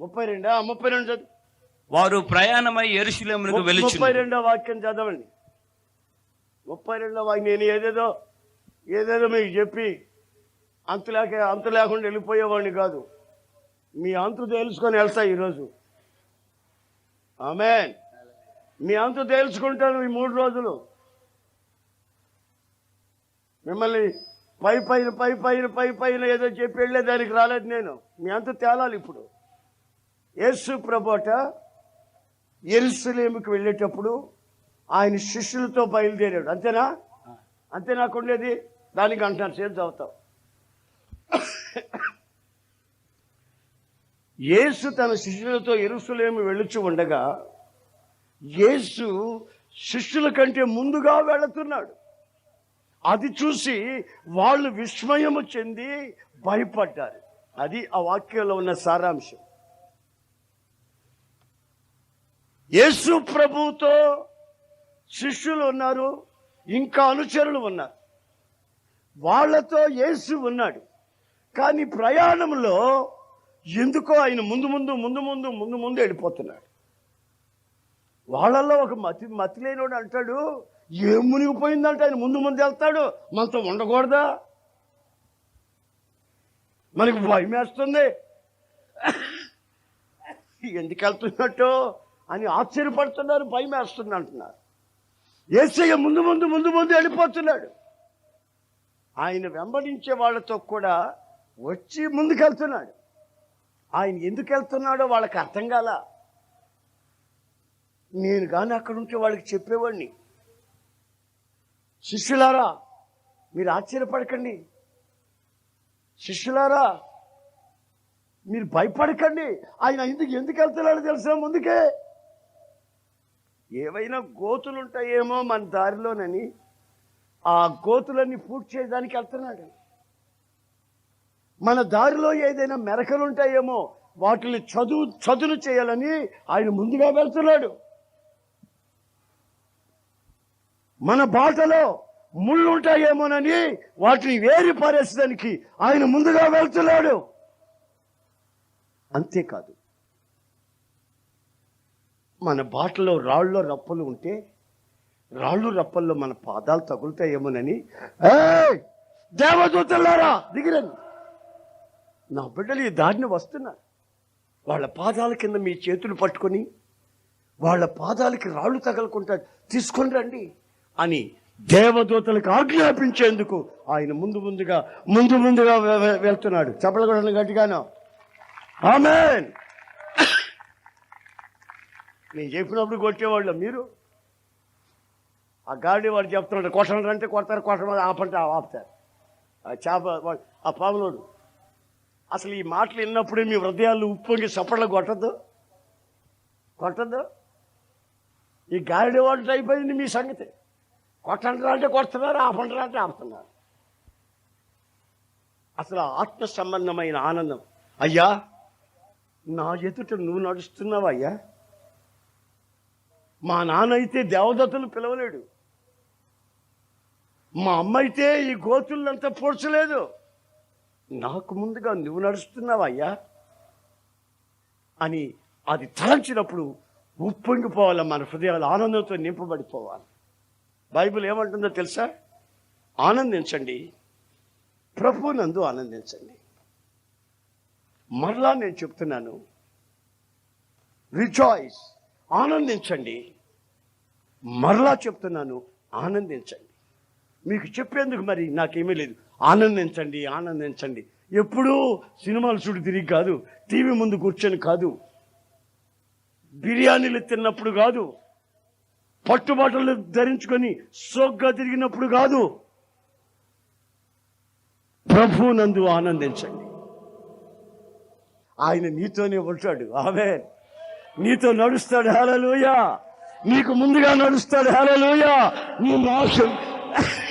ముప్పై రెండా ముప్పై రెండు చదువు. వారు ప్రయాణమై ఎరుశలేమునకు ముప్పై వెలుచుంది రెండో వాక్యం చదవండి. ముప్పై రెండో వాక్యం నేను ఏదేదో ఏదేదో మీకు చెప్పి అంతు లేక అంతు లేకుండా వెళ్ళిపోయేవాడిని కాదు. మీ అంతు తేల్చుకొని వెళ్తా ఈరోజు. ఆమె మీ అంతు తేల్చుకుంటాను ఈ మూడు రోజులు. మిమ్మల్ని పై పైన పై పైన పై పైన ఏదో చెప్పి వెళ్ళేదానికి రాలేదు నేను. మీ అంతు తేలాలి ఇప్పుడు. యేసు ప్రభోట ఎరుసలేముకి వెళ్ళేటప్పుడు ఆయన శిష్యులతో బయలుదేరాడు. అంతేనా? అంతే నాకు ఉండేది దానికి అంటున్నాను సేపు చదువుతాం యేసు తన శిష్యులతో ఎరుసలేము వెళ్ళుచు ఉండగా యేసు శిష్యుల కంటే ముందుగా వెళుతున్నాడు. అది చూసి వాళ్ళు విస్మయము చెంది భయపడ్డారు. అది ఆ వాక్యంలో ఉన్న సారాంశం. యేసు ప్రభుతో శిష్యులు ఉన్నారు ఇంకా అనుచరులు ఉన్నారు. వాళ్ళతో యేసు ఉన్నాడు. కానీ ప్రయాణంలో ఎందుకో ఆయన ముందు ముందు ముందు ముందు ముందు ముందు వెళ్ళిపోతున్నాడు. వాళ్ళల్లో ఒక మతి మతి లేనివాడు అంటాడు ఏం మునిగిపోయిందంటే? ఆయన ముందు ముందు వెళ్తాడు. మనతో ఉండకూడదా? మనకి భయం వేస్తుంది ఎందుకు వెళ్తున్నట్టు? అని ఆశ్చర్యపడుతున్నారు భయం వేస్తుంది అంటున్నారు. ఏసయ్య ముందు ముందు ముందు ముందు వెళ్ళిపోతున్నాడు. ఆయన వెంబడించే వాళ్ళతో కూడా వచ్చి ముందుకెళ్తున్నాడు. ఆయన ఎందుకు వెళ్తున్నాడో వాళ్ళకి అర్థం కాల. నేను కానీ అక్కడ ఉంటే వాళ్ళకి చెప్పేవాడిని. శిష్యులారా మీరు ఆశ్చర్యపడకండి. శిష్యులారా మీరు భయపడకండి. ఆయన ఎందుకు ఎందుకు వెళ్తున్నాడో తెలిసిన ముందుకే? ఏవైనా గోతులు ఉంటాయేమో మన దారిలోనని ఆ గోతులన్నీ పూర్తి చేయడానికి వెళ్తున్నాడు. మన దారిలో ఏదైనా మెరకలు ఉంటాయేమో వాటిని చదువు చదును చేయాలని ఆయన ముందుగా వెళ్తున్నాడు. మన బాటలో ముళ్ళు ఉంటాయేమోనని వాటిని వేరు పారేసడానికి ఆయన ముందుగా వెళ్తున్నాడు. అంతేకాదు మన బాటలో రాళ్ళు రప్పలు ఉంటే రాళ్ళు రప్పల్లో మన పాదాలు తగులుతాయేమోనని. "ఏయ్, దేవదూతలారా దిగిరండి. నా బిడ్డలు ఈ దారిని వస్తున్నారు. వాళ్ళ పాదాల కింద మీ చేతులు పట్టుకొని వాళ్ళ పాదాలకి రాళ్ళు తగలకుండా తీసుకొని రండి అని దేవదూతలకు ఆజ్ఞాపించేందుకు ఆయన ముందు ముందుగా ముందు ముందుగా వె- వెళ్తున్నాడు. చెప్పలగొడను గట్టిగాను? ఆమెన్! నేను చెప్పినప్పుడు కొట్టేవాళ్ళు మీరు? ఆ గాడి వాడు చెప్తున్నాడు కొట్టడం అంటే కొడతారు కొట్టడం ఆపంటే ఆపుతారు. ఆ చేప ఆ పాములోడు. అసలు ఈ మాటలు విన్నప్పుడే మీ హృదయాలు ఉప్పొంగి చప్పట్లు కొట్టద్దు? కొట్టద్దు? ఈ గాడి వాళ్ళు అయిపోయింది మీ సంగతి. కొట్టంటారా అంటే కొడుతున్నారు ఆపంటారా అంటే ఆపుతున్నారు. అసలు ఆత్మ సంబంధమైన ఆనందం. అయ్యా నా ఎదుట నువ్వు నడుస్తున్నావా అయ్యా మా నాన్న అయితే దేవదత్తులు పిలవలేడు. మా అమ్మ అయితే ఈ గోతులంతా పోడ్చలేదు. నాకు ముందుగా నువ్వు నడుస్తున్నావా అయ్యా అని అది తలంచినప్పుడు ఉప్పొంగిపోవాలి మన హృదయాలు ఆనందంతో నింపబడిపోవాలి. బైబిల్ ఏమంటుందో తెలుసా? ఆనందించండి. ప్రభునందు ఆనందించండి. మరలా నేను చెప్తున్నాను. రిజాయిస్. ఆనందించండి. మరలా చెప్తున్నాను ఆనందించండి. మీకు చెప్పేందుకు మరి నాకేమీ లేదు. ఆనందించండి ఆనందించండి. ఎప్పుడూ సినిమాలు చూడు తిరిగి కాదు టీవీ ముందు కూర్చొని కాదు. బిర్యానీలు తిన్నప్పుడు కాదు. పట్టుబాటలు ధరించుకొని సోగ్గా తిరిగినప్పుడు కాదు. ప్రభు నందు ఆనందించండి. ఆయన నీతోనే ఉంటాడు. ఆమె నీతో నడుస్తాడు. హలలుయ నీకు ముందుగా నడుస్తాడు. హలలుయ నీ మోసం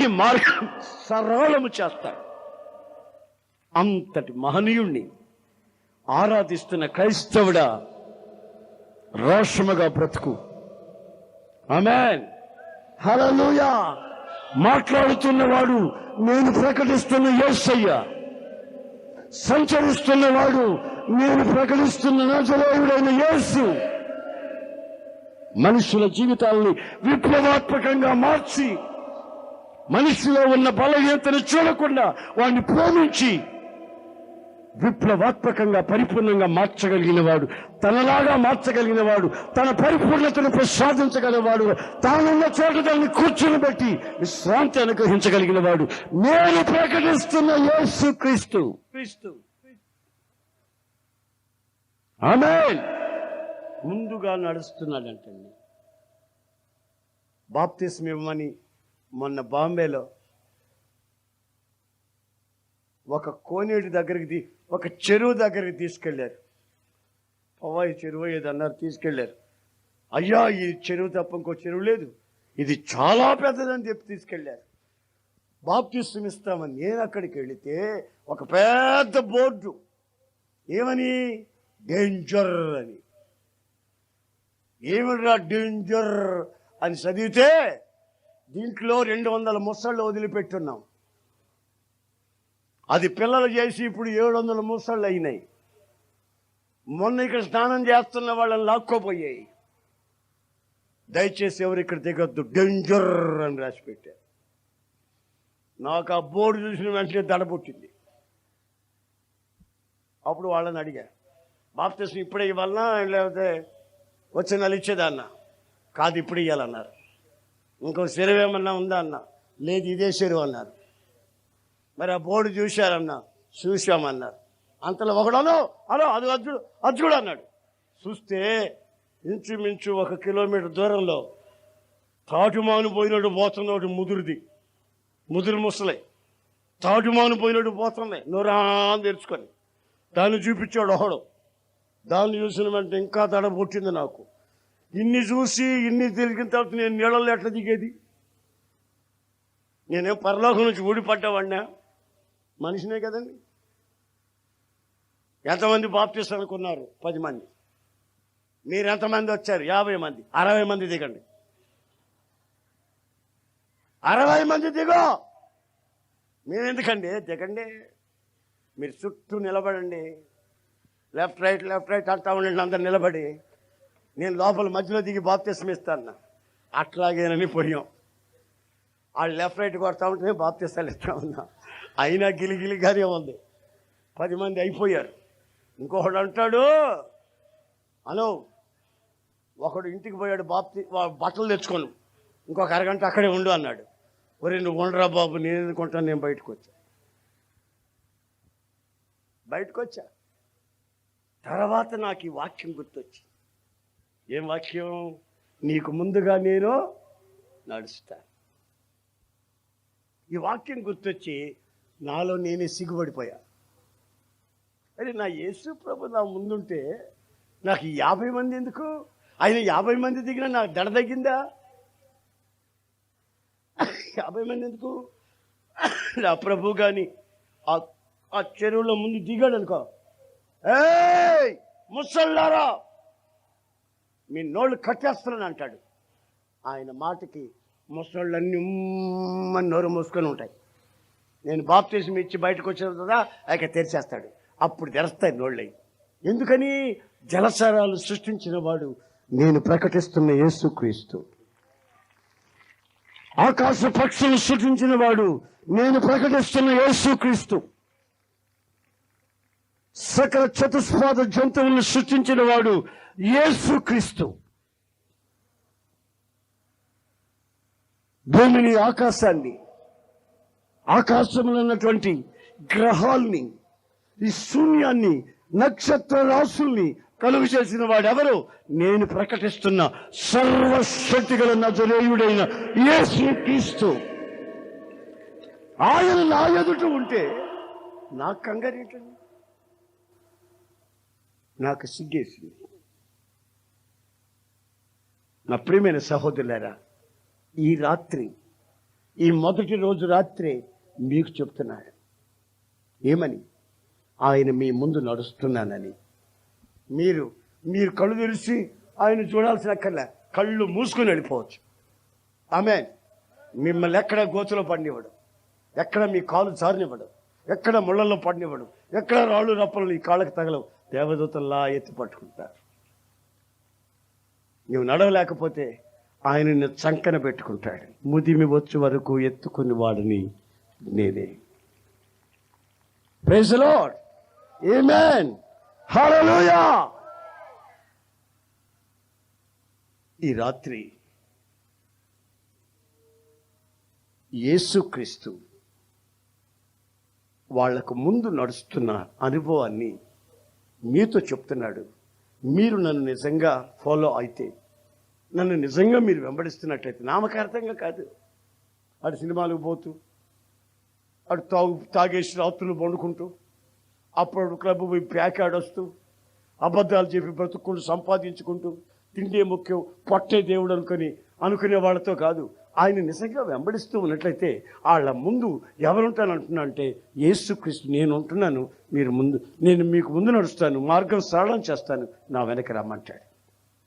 నీ మార్గం సరళము చేస్తాడు. అంతటి మహనీయుణ్ణి ఆరాధిస్తున్న క్రైస్తవుడా రోషముగా బ్రతుకు. అమెన్ హలలుయా మాట్లాడుతున్నవాడు నేను ప్రకటిస్తున్న యోసయ్యా సంచరిస్తున్నవాడు నేను ప్రకటిస్తున్న నజరేయుడైన యేసు మనుషుల జీవితాల్ని విప్లవాత్మకంగా మార్చి మనిషిలో ఉన్న బలహీనతను చూడకుండా వాడిని ప్రేమించి విప్లవాత్మకంగా పరిపూర్ణంగా మార్చగలిగిన వాడు తనలాగా మార్చగలిగిన వాడు తన పరిపూర్ణతను ప్రసాదించగలవాడు తానున్న చోట దాన్ని కూర్చుని బట్టి విశ్రాంతి అనుగ్రహించగలిగిన వాడు నేను ప్రకటిస్తున్న యేసు క్రీస్తు క్రీస్తు. ఆమె ముందుగా నడుస్తున్నాడంటండి. బాప్తిస్మ ఇవ్వమని మొన్న బాంబేలో ఒక కోనేటి దగ్గరికి తీ- ఒక చెరువు దగ్గరికి తీసుకెళ్ళారు పవాయి చెరువు ఏదన్నారు తీసుకెళ్ళారు అయ్యా ఈ చెరువు తప్ప ఇంకో చెరువు లేదు. ఇది చాలా పెద్దదని చెప్పి తీసుకెళ్ళారు బాప్తిస్తం ఇస్తామని నేను అక్కడికి వెళితే ఒక పెద్ద బోర్డు. ఏమని? డేంజర్ అని. ఏమిరా డేంజర్ అని చదివితే దీంట్లో రెండు వందల ముసళ్ళు వదిలిపెట్టున్నాం. అది పిల్లలు చేసి ఇప్పుడు ఏడు వందల ముసళ్ళు అయినాయి. మొన్న ఇక్కడ స్నానం చేస్తున్న వాళ్ళని లాక్కోపోయాయి దయచేసి ఎవరు ఇక్కడ దిగొద్దు. డేంజర్ అని రాసి పెట్టారు నాకు ఆ బోర్డు చూసిన వెంటనే దడ పుట్టింది. అప్పుడు వాళ్ళని అడిగా బాప్తిస్మ ఇప్పుడే ఇవ్వాలన్నా లేకపోతే వచ్చి నెల ఇచ్చేదన్న కాదు ఇప్పుడు ఇవ్వాలన్నారు ఇంకో శరీరం ఏమన్నా ఉందా అన్న? లేదు ఇదే చెరువు అన్నారు. మరి ఆ బోర్డు చూశారన్న? చూశామన్నారు. అంతలో ఒకడనో అలో అది అర్జుడు అర్జుడు అన్నాడు. చూస్తే ఇంచుమించు ఒక కిలోమీటర్ దూరంలో తాటుమాను పోయినట్టు పోతున్నట్టు ముదురుది. ముదురు ముసలే తాటుమాను పోయినట్టు పోతున్నాయి నూరా తెరుచుకొని. దాన్ని చూపించాడు ఒకడు. దాన్ని చూసిన వెంటనే ఇంకా తడ పుట్టింది నాకు. ఇన్ని చూసి ఇన్ని తిరిగిన తర్వాత నేను నీళ్ళలో ఎట్లా దిగేది? నేనేం పరలోకం నుంచి ఊడిపడ్డావాడినా? మనిషినే కదండి. ఎంతమంది బాప్టిస్ట్ అనుకున్నారు? పది మంది. మీరు ఎంతమంది వచ్చారు? యాభై మంది. అరవై మంది దిగండి. అరవై మంది దిగో. మీరు ఎందుకండి దిగండి. మీరు చుట్టూ నిలబడండి. లెఫ్ట్ రైట్ లెఫ్ట్ రైట్ అంటా ఉండండి అందరు నిలబడి. నేను లోపల మధ్యలో దిగి బాప్తిస్మ ఇస్తాను. అట్లాగేనని పోయాం. వాళ్ళు లెఫ్ట్ రైట్ కొడతా ఉంటే బాప్తిస్తాలు ఇస్తా ఉన్నా. అయినా గిలిగిలిగానే ఉంది. పది మంది అయిపోయారు. ఇంకొకడు అంటాడు హలో ఒకడు ఇంటికి పోయాడు బాప్తి బట్టలు తెచ్చుకోను. ఇంకొక అరగంట అక్కడే ఉండు అన్నాడు. ఒరే నువ్వు ఉండరా బాబు నేను ఎందుకుంటాను నేను బయటకు వచ్చా. బయటకు వచ్చా. తర్వాత నాకు ఈ వాక్యం గుర్తొచ్చింది. ఏం వాక్యం? నీకు ముందుగా నేను నడుస్తాను ఈ వాక్యం గుర్తొచ్చి నాలో నేనే సిగ్గుపడిపోయా. అరే నా యేసు ప్రభు నా ముందుంటే నాకు యాభై మంది ఎందుకు? ఆయన యాభై మంది దిగిన నాకు దడ తగ్గిందా? యాభై మంది ఎందుకు నా ప్రభు కానీ ఆ ఆ చెరువులో ముందు దిగాడు అనుకో ఏయ్ ముసల్లారా! మీ నోళ్ళు కట్టేస్తున్నాను అంటాడు. ఆయన మాటకి ముసళ్ళన్నీ ఉమ్మని నోరు మూసుకొని ఉంటాయి. నేను బాప్తీసం ఇచ్చి బయటకు వచ్చిన కదా ఆయన తెరిచేస్తాడు. అప్పుడు తెరుస్తాయి నోళ్ళై ఎందుకని? జలసారాలు సృష్టించిన వాడు నేను ప్రకటిస్తున్న యేసుక్రీస్తు. ఆకాశ పక్షులు సృష్టించిన వాడు నేను ప్రకటిస్తున్న యేసుక్రీస్తు సకల చతుస్పాద జంతువులను సృష్టించిన వాడు యేసుక్రీస్తు భూమిని ఆకాశాన్ని ఆకాశంలో ఉన్నటువంటి గ్రహాల్ని ఈ శూన్యాన్ని నక్షత్ర రాసుల్ని కలుగు చేసిన ఎవరు నేను ప్రకటిస్తున్న సర్వశక్తి గల నజరేయుడైన యేసు క్రీస్తు. ఆయన నా ఎదుట ఉంటే నాకు కంగారేటండి నాకు సిగ్గేసింది. నా ప్రియమైన సహోదరులారా ఈ రాత్రి ఈ మొదటి రోజు రాత్రి మీకు చెప్తున్నాడు ఏమని? ఆయన మీ ముందు నడుస్తున్నానని. మీరు మీరు కళ్ళు తెరిచి ఆయన చూడాల్సిన అక్కర్లే కళ్ళు మూసుకొని వెళ్ళిపోవచ్చు. ఆమె మిమ్మల్ని ఎక్కడ గోతులో పడినివ్వడు. ఎక్కడ మీ కాలు జారినివ్వడు. ఎక్కడ ముళ్ళల్లో పడినివ్వడు. ఎక్కడ రాళ్ళు రప్పలు నీ కాళ్ళకు తగలవు. దేవదూతల్లా ఎత్తి పట్టుకుంటారు. నువ్వు నడవలేకపోతే ఆయన నిన్ను చంకన పెట్టుకుంటాడు. ముదిమి వచ్చే వరకు ఎత్తుకుని వాడిని నేనే. ప్రైజ్ లార్డ్ హల్లెలూయా ఈ రాత్రి యేసుక్రీస్తు వాళ్ళకు ముందు నడుస్తున్న అనుభవాన్ని మీతో చెప్తున్నాడు. మీరు నన్ను నిజంగా ఫాలో అయితే నన్ను నిజంగా మీరు వెంబడిస్తున్నట్లయితే నామకార్థంగా కాదు. అటు సినిమాలకు పోతూ అటు తాగు తాగేసి రాత్రులు వండుకుంటూ అప్పుడు క్లబ్ పోయి ప్యాక్ ఆడొస్తూ అబద్ధాలు చెప్పి బ్రతుక్కుంటూ సంపాదించుకుంటూ తిండే ముఖ్యం పొట్టే దేవుడు అనుకుని అనుకునే వాళ్ళతో కాదు ఆయన నిజంగా వెంబడిస్తూ ఉన్నట్లయితే వాళ్ళ ముందు ఎవరుంటానంటున్నా అంటే యేసుక్రీస్తు నేను ఉంటున్నాను మీరు ముందు నేను మీకు ముందు నడుస్తాను మార్గం సరళం చేస్తాను నా వెనక రమ్మంటాడు.